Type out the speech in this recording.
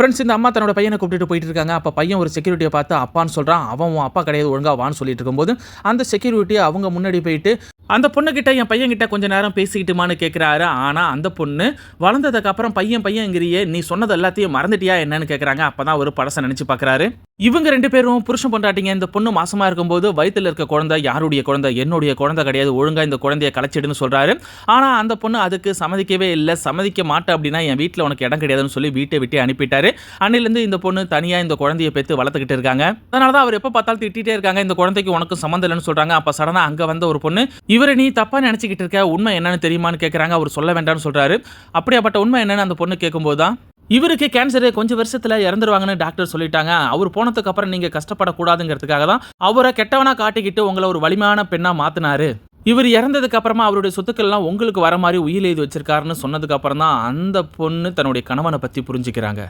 Friends இந்த அம்மா தன்னோட பையனை கூப்பிட்டு போயிட்டு இருக்காங்க. அப்போ பையன் ஒரு செக்யூரிட்டியை பார்த்து அப்பான்னு சொல்கிறான் அவன் உன் அப்பா கிடையாது ஒழுங்காக வான்னு சொல்லிட்டு இருக்கும்போது அந்த செக்யூரிட்டி அவங்க முன்னாடி போயிட்டு அந்த பொண்ணுக்கிட்ட என் பையன்கிட்ட கொஞ்ச நேரம் பேசிக்கிட்டுமான்னு கேட்குறாரு ஆனால் அந்த பொண்ணு வளர்ந்ததுக்கு அப்புறம் பையன் பையன்கிறியே நீ சொன்னது எல்லாத்தையும் மறந்துட்டியா என்னன்னு கேட்குறாங்க அப்போ தான் ஒரு பழசை நினச்சி பார்க்குறாரு இவங்க ரெண்டு பேரும் புருஷன் பொண்டாட்டிங்க இந்த பொண்ணு மாசமா இருக்கும்போது வயிற்றில் இருக்க குழந்தை யாருடைய குழந்தை? என்னுடைய குழந்தை கிடையாது ஒழுங்காக இந்த குழந்தைய கலைச்சிடுன்னு சொல்கிறாரு ஆனால் அந்த பொண்ணு அதுக்கு சம்மதிக்கவே இல்லை சம்மதிக்க மாட்டேன் அப்படின்னா என் வீட்டில் உனக்கு இடம் கிடையாதுன்னு சொல்லி வீட்டை விட்டு அனுப்பிட்டாரு. அன்னிலேருந்து இந்த பொண்ணு தனியா இந்த குழந்தையை பெற்று வளர்த்துக்கிட்டு இருக்காங்க. அதனால தான் அவர் எப்போ பார்த்தாலும் திட்டிகிட்டே இருக்காங்க இந்த குழந்தைக்கு உனக்கு சம்மந்தம் இல்லைன்னு சொல்றாங்க. அப்போ சடனா அங்க வந்த ஒரு பொண்ணு இவரை நீ தப்பா நினச்சிக்கிட்டு இருக்க உண்மை என்னன்னு தெரியுமான்னு கேட்குறாங்க அவர் சொல்ல வேண்டாம்னு சொல்றாரு. அப்படியாப்பட்ட உண்மை என்னன்னு அந்த பொண்ணு கேட்கும்போது தான் இவருக்கு கேன்சரு கொஞ்சம் வருஷத்துல இறந்துருவாங்கன்னு டாக்டர் சொல்லிட்டாங்க. அவர் போனதுக்கு அப்புறம் நீங்க கஷ்டப்படக்கூடாதுங்கிறதுக்காக தான் அவரை கெட்டவனா காட்டிக்கிட்டு உங்களை ஒரு வலிமையான பெண்ணா மாத்தினாரு. இவர் இறந்ததுக்கு அப்புறமா அவருடைய சொத்துக்கள்லாம் உங்களுக்கு வர மாதிரி உயிர் எழுதி வச்சிருக்காருன்னு சொன்னதுக்கு அப்புறம் தான் அந்த பொண்ணு தன்னுடைய கணவனை பத்தி புரிஞ்சுக்கிறாங்க.